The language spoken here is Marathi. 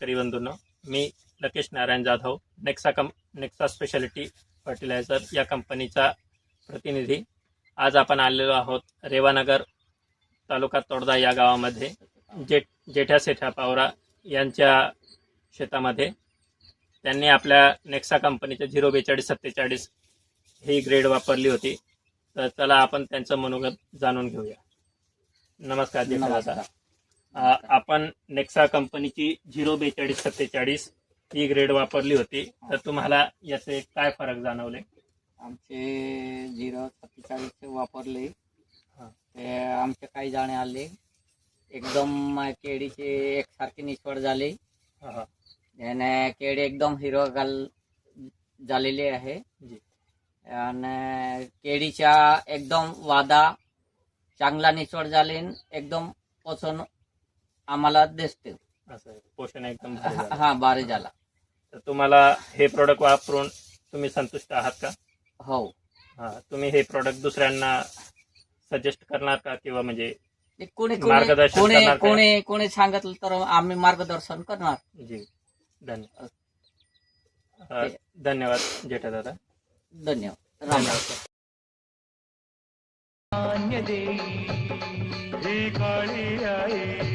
तरी बंधूंना मी लकेश नारायण जाधव नेक्सा कं नेक्सा स्पेशालिटी फर्टिलायझर या कंपनीचा प्रतिनिधी. आज आपण आलेलो आहोत रेवानगर तालुका तोडदा या गावामध्ये जेठ जेठ्या सेठा पावरा यांच्या शेतामध्ये. त्यांनी आपल्या नेक्सा कंपनीचे झिरो बेचाळीस सत्तेचाळीस ही ग्रेड वापरली होती. तर चला आपण त्यांचं मनोगत जाणून घेऊया. नमस्कार नमस्कार. आपण नेक्सा कंपनीची झिरो बेचाळीस सत्तेचाळीस ही ग्रेड वापरली होती तर तुम्हाला याचे काय फरक जाणवले आमचे झिरो सत्तेचाळीस वापरले. ते आमचे काही जाणे आले एकदम केळीचे एकसारखे निष्फळ झाले हा, हा. आणि केळी एकदम हिरवगाल झालेली आहे. आणि केळीच्या एकदम वादा चांगला निसवड झाले एकदम पोषण आम्हाला दिसते. असं. पोषण एकदम भारी झालं. हा बारे झाला. तर तुम्हाला हे प्रोडक्ट वापरून तुम्ही संतुष्ट आहात का? हो. हा तुम्ही हे प्रोडक्ट दुसऱ्यांना सजेस्ट करणार का किंवा म्हणजे ते कोणी कोणी मार्गदर्शन कोणी करणार काय? कोणी कोणी सांगितलं तर आम्ही मार्गदर्शन करणार. जी. धन्यवाद. अ, धन्यवाद जेठा दादा धन्यवाद. राम राम. धन्यवाद ही काळी आई